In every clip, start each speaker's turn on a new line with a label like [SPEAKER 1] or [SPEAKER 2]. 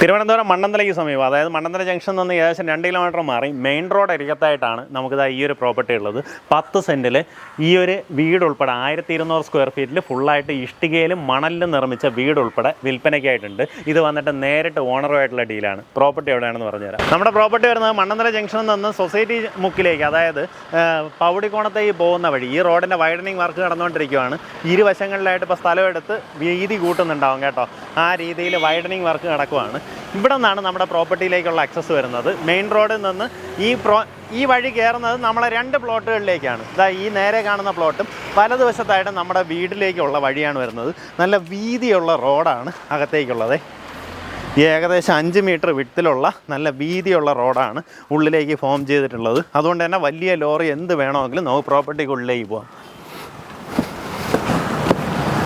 [SPEAKER 1] തിരുവനന്തപുരം മണ്ണന്തലയ്ക്ക് സമീപം അതായത് മണ്ണന്തല ജംഗ്ഷൻ നിന്ന് ഏകദേശം രണ്ട് കിലോമീറ്റർ മാറി മെയിൻ റോഡ് അരികത്തായിട്ടാണ് നമുക്കിതാ ഈ ഒരു പ്രോപ്പർട്ടി ഉള്ളത്. പത്ത് സെന്റിൽ ഈ ഒരു വീട് ഉൾപ്പെടെ ആയിരത്തി ഇരുന്നൂറ് സ്ക്വയർ ഫീറ്റിൽ ഫുള്ളായിട്ട് ഇഷ്ടികയിലും മണലിലും നിർമ്മിച്ച വീട് ഉൾപ്പെടെ വിൽപ്പനയ്ക്കായിട്ടുണ്ട്. ഇത് വന്നിട്ട് നേരിട്ട് ഓണറുമായിട്ടുള്ള ഡീലാണ് പ്രോപ്പർട്ടി എവിടെയാണെന്ന് പറഞ്ഞുതരാം. നമ്മുടെ പ്രോപ്പർട്ടി വരുന്നത് മണ്ണന്തല ജംഗ്ഷനിൽ നിന്ന് സൊസൈറ്റി മുക്കിലേക്ക് അതായത് പൗടിക്കോണത്തേക്ക് പോകുന്ന വഴി ഈ റോഡിന്റെ വൈഡനിങ് വർക്ക് നടന്നുകൊണ്ടിരിക്കുകയാണ് ഇരുവശങ്ങളിലായിട്ട് ഇപ്പോൾ സ്ഥലമെടുത്ത് വീതി കൂട്ടുന്നുണ്ടാവും കേട്ടോ. ആ രീതിയിൽ വൈഡനിങ് വർക്ക് നടക്കുവാണ്. ഇവിടെ നിന്നാണ് നമ്മുടെ പ്രോപ്പർട്ടിയിലേക്കുള്ള അക്സസ് വരുന്നത്. മെയിൻ റോഡിൽ നിന്ന് ഈ പ്രോ ഈ വഴി കയറുന്നത് നമ്മളെ രണ്ട് പ്ലോട്ടുകളിലേക്കാണ്. ഇതാ ഈ നേരെ കാണുന്ന പ്ലോട്ടും വലതുവശത്തായിട്ട് നമ്മുടെ വീട്ടിലേക്കുള്ള വഴിയാണ് വരുന്നത്. നല്ല വീതിയുള്ള റോഡാണ് അകത്തേക്കുള്ളത്. ഏകദേശം അഞ്ച് മീറ്റർ വിട്ടിലുള്ള നല്ല വീതിയുള്ള റോഡാണ് ഉള്ളിലേക്ക് ഫോം ചെയ്തിട്ടുള്ളത്. അതുകൊണ്ട് തന്നെ വലിയ ലോറി എന്ത് വേണമെങ്കിലും നമുക്ക് പ്രോപ്പർട്ടിക്കുള്ളിലേക്ക് പോകാം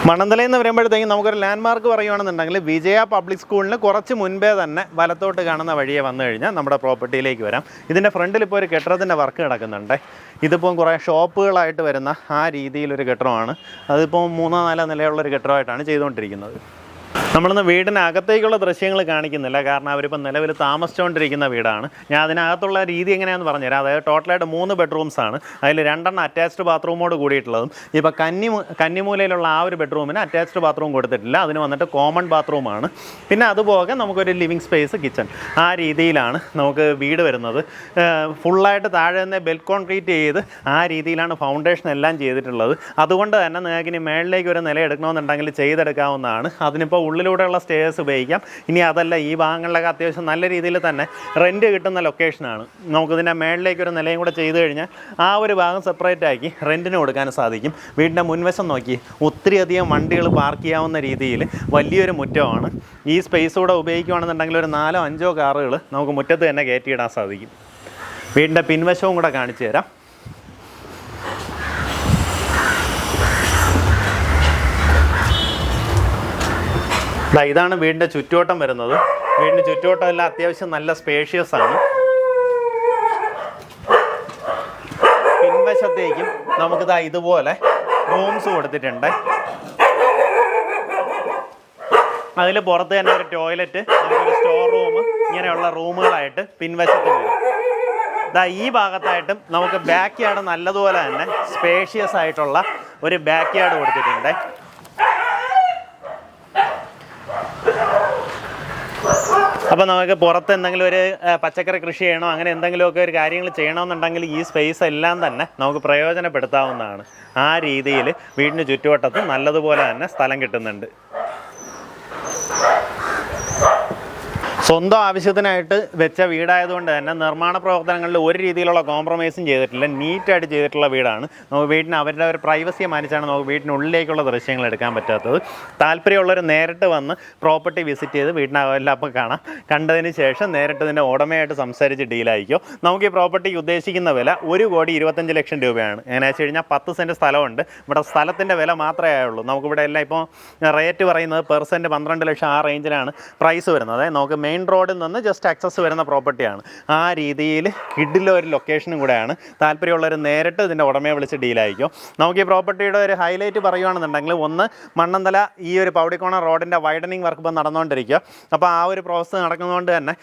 [SPEAKER 1] മണന്തലയിൽ നിന്ന് വരുമ്പോഴത്തേക്കും നമുക്കൊരു ലാൻഡ് മാർക്ക് പറയുകയാണെന്നുണ്ടെങ്കിൽ വിജയ പബ്ലിക് സ്കൂളിന് കുറച്ച് മുൻപേ തന്നെ വലത്തോട്ട് കാണുന്ന വഴിയെ വന്നു കഴിഞ്ഞാൽ നമ്മുടെ പ്രോപ്പർട്ടിയിലേക്ക് വരാം. ഇതിന്റെ ഫ്രണ്ടിൽ ഇപ്പോൾ ഒരു കെട്ടിടത്തിന്റെ വർക്ക് കിടക്കുന്നുണ്ട് ഇതിപ്പോൾ കുറേ ഷോപ്പുകളായിട്ട് വരുന്ന ആ രീതിയിലൊരു കെട്ടിടമാണ്. അതിപ്പോൾ മൂന്നോ നാലോ നിലയുള്ളൊരു കെട്ടിടമായിട്ടാണ് ചെയ്തുകൊണ്ടിരിക്കുന്നത്. നമ്മളിന്ന് വീടിനകത്തേക്കുള്ള ദൃശ്യങ്ങൾ കാണിക്കുന്നില്ല. കാരണം അവരിപ്പോൾ നിലവിൽ താമസിച്ചുകൊണ്ടിരിക്കുന്ന വീടാണ്. ഞാൻ അതിനകത്തുള്ള രീതി എങ്ങനെയാണെന്ന് പറഞ്ഞുതരാം. അതായത് ടോട്ടലായിട്ട് മൂന്ന് ബെഡ്റൂംസ് ആണ്. അതിൽ രണ്ടെണ്ണം അറ്റാച്ച്ഡ് ബാത്റൂമോട് കൂടിയിട്ടുള്ളതും ഇപ്പോൾ കന്നി കന്നിമൂലയിലുള്ള ആ ഒരു ബെഡ്റൂമിന് അറ്റാച്ച്ഡ് ബാത്റൂം കൊടുത്തിട്ടില്ല. അതിന് വന്നിട്ട് കോമൺ ബാത്റൂമാണ് പിന്നെ അതുപോലെ നമുക്കൊരു ലിവിങ് സ്പേസ് കിച്ചൺ ആ രീതിയിലാണ് നമുക്ക് വീട് വരുന്നത്. ഫുള്ളായിട്ട് താഴെ നിന്ന് ബെൽ കോൺക്രീറ്റ് ചെയ്ത് ആ രീതിയിലാണ് ഫൗണ്ടേഷൻ എല്ലാം ചെയ്തിട്ടുള്ളത്. അതുകൊണ്ട് തന്നെ നിങ്ങൾക്ക് ഇനി മേളിലേക്ക് ഒരു നില എടുക്കണമെന്നുണ്ടെങ്കിൽ ചെയ്തെടുക്കാവുന്നതാണ്. അതിനിപ്പോൾ ഉള്ളിലൂടെയുള്ള സ്റ്റേഴ്സ് ഉപയോഗിക്കാം. ഇനി അതല്ല ഈ ഭാഗങ്ങളിലൊക്കെ അത്യാവശ്യം നല്ല രീതിയിൽ തന്നെ റെന്റ് കിട്ടുന്ന ലൊക്കേഷനാണ് നമുക്കിതിന്റെ മേളിലേക്ക് ഒരു നിലയും കൂടെ ചെയ്തു കഴിഞ്ഞാൽ ആ ഒരു ഭാഗം സെപ്പറേറ്റ് ആക്കി റെന്റിന് കൊടുക്കാൻ സാധിക്കും. വീടിന്റെ മുൻവശം നോക്കി ഒത്തിരി അധികം വണ്ടികൾ പാർക്ക് ചെയ്യാവുന്ന രീതിയിൽ വലിയൊരു മുറ്റമാണ്. ഈ സ്പേസ് കൂടെ ഉപയോഗിക്കുകയാണെന്നുണ്ടെങ്കിൽ ഒരു നാലോ അഞ്ചോ കാറുകൾ നമുക്ക് മുറ്റത്ത് തന്നെ കയറ്റിയിടാൻ സാധിക്കും. വീടിന്റെ പിൻവശവും കൂടെ കാണിച്ചു തരാം. ഇതാണ് വീടിന്റെ ചുറ്റുവട്ടം വരുന്നത്. വീടിന്റെ ചുറ്റുവട്ടം എല്ലാം അത്യാവശ്യം നല്ല സ്പേഷ്യസ് ആണ്. പിൻവശത്തേക്കും നമുക്കിതാ ഇതുപോലെ റൂംസ് കൊടുത്തിട്ടുണ്ട്. അതിൽ പുറത്ത് തന്നെ ഒരു ടോയ്ലറ്റ് നമുക്കൊരു സ്റ്റോർ റൂം ഇങ്ങനെയുള്ള റൂമുകളായിട്ട് പിൻവശത്ത് വരും. ദാ ഈ ഭാഗത്തായിട്ടും നമുക്ക് ബാക്ക് യാർഡ് നല്ലതുപോലെ തന്നെ സ്പേഷ്യസ് ആയിട്ടുള്ള ഒരു ബാക്ക് യാർഡ് കൊടുത്തിട്ടുണ്ട്. അപ്പോൾ നമുക്ക് പുറത്ത് എന്തെങ്കിലും ഒരു പച്ചക്കറി കൃഷി ചെയ്യണോ അങ്ങനെ എന്തെങ്കിലുമൊക്കെ ഒരു കാര്യങ്ങൾ ചെയ്യണമെന്നുണ്ടെങ്കിൽ ഈ സ്പേസ് എല്ലാം തന്നെ നമുക്ക് പ്രയോജനപ്പെടുത്താവുന്നതാണ് ആ രീതിയിൽ വീടിന് ചുറ്റുവട്ടത്ത് നല്ലതുപോലെ തന്നെ സ്ഥലം കിട്ടുന്നുണ്ട്. സ്വന്തം ആവശ്യത്തിനായിട്ട് വെച്ച വീടായതുകൊണ്ട് തന്നെ നിർമ്മാണ പ്രവർത്തനങ്ങളിൽ ഒരു രീതിയിലുള്ള കോംപ്രമൈസും ചെയ്തിട്ടില്ല. നീറ്റായിട്ട് ചെയ്തിട്ടുള്ള വീടാണ്. നമുക്ക് വീടിന് അവരുടെ ഒരു പ്രൈവസിയെ മാനിച്ചാണ് നമുക്ക് വീടിനുള്ളിലേക്കുള്ള ദൃശ്യങ്ങൾ എടുക്കാൻ പറ്റാത്തത്. താല്പര്യമുള്ളവർ നേരിട്ട് വന്ന് പ്രോപ്പർട്ടി വിസിറ്റ് ചെയ്ത് വീടിനകമെല്ലാം അപ്പം കാണാം. കണ്ടതിന് ശേഷം നേരിട്ട് ഇതിന്റെ ഉടമയായിട്ട് സംസാരിച്ച് ഡീലായിരിക്കും നമുക്ക് ഈ പ്രോപ്പർട്ടിക്ക് ഉദ്ദേശിക്കുന്ന വില ഒരു കോടി ഇരുപത്തഞ്ച് ലക്ഷം രൂപയാണ്. എങ്ങനെ വെച്ച് കഴിഞ്ഞാൽ പത്ത് സെന്റ് സ്ഥലമുണ്ട്. ഇവിടെ സ്ഥലത്തിന്റെ വില മാത്രമേ ആയുള്ളൂ. നമുക്കിവിടെ എല്ലാം ഇപ്പോൾ റേറ്റ് പറയുന്നത് പെർസെന്റ് പന്ത്രണ്ട് ലക്ഷം ആ റേഞ്ചിലാണ് പ്രൈസ് വരുന്നത്. നമുക്ക് മെയിൻ റോഡിൽ നിന്ന് ജസ്റ്റ് ആക്സസ് വരുന്ന പ്രോപ്പർട്ടിയാണ് ആ രീതിയിൽ കിഡിലെ ഒരു ലൊക്കേഷനും കൂടെയാണ്. താല്പര്യമുള്ളവർ നേരിട്ട് ഇതിന്റെ ഉടമയെ വിളിച്ച് ഡീലായിരിക്കും നമുക്ക് ഈ പ്രോപ്പർട്ടിയുടെ ഒരു ഹൈലൈറ്റ് പറയുകയാണെന്നുണ്ടെങ്കിൽ ഒന്ന് മണ്ണന്തല ഈ ഒരു പൗടിക്കോണ റോഡിന്റെ വൈഡനിങ് വർക്ക് ഇപ്പം നടന്നുകൊണ്ടിരിക്കുക. അപ്പോൾ ആ ഒരു പ്രോസസ്സ് നടക്കുന്നതുകൊണ്ട് തന്നെ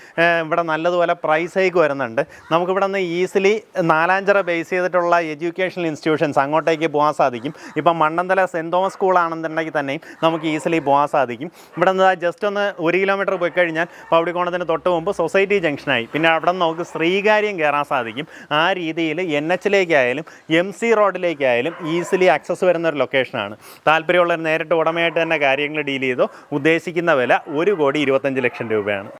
[SPEAKER 1] ഇവിടെ നല്ലതുപോലെ പ്രൈസ് ഹൈക്ക് വരുന്നുണ്ട്. നമുക്കിവിടെ നിന്ന് ഈസിലി നാലാഞ്ചിറ ബേസ് ചെയ്തിട്ടുള്ള എഡ്യൂക്കേഷണൽ ഇൻസ്റ്റിറ്റ്യൂഷൻസ് അങ്ങോട്ടേക്ക് പോകാൻ സാധിക്കും. ഇപ്പം മണ്ണന്തല സെന്റ് തോമസ് സ്കൂളാണെന്നുണ്ടെങ്കിൽ തന്നെയും നമുക്ക് ഈസിലി പോകാൻ സാധിക്കും. ഇവിടെ നിന്ന് ജസ്റ്റ് ഒന്ന് ഒരു കിലോമീറ്റർ പോയി കഴിഞ്ഞാൽ പൗടിക്കോണത്തിന് തൊട്ട് മുമ്പ് സൊസൈറ്റി ജംഗ്ഷനായി. പിന്നെ അവിടെ നമുക്ക് ശ്രീകാര്യം കയറാൻ സാധിക്കും. ആ രീതിയിൽ എൻ എച്ചിലേക്കായാലും എം സി റോഡിലേക്കായാലും ഈസിലി ആക്സസ് വരുന്ന ഒരു ലൊക്കേഷനാണ്. താല്പര്യമുള്ളവർ നേരിട്ട് ഉടമയായിട്ട് തന്നെ കാര്യങ്ങൾ ഡീൽ ചെയ്തോ ഉദ്ദേശിക്കുന്ന വില ഒരു കോടി ഇരുപത്തഞ്ച് ലക്ഷം രൂപയാണ്.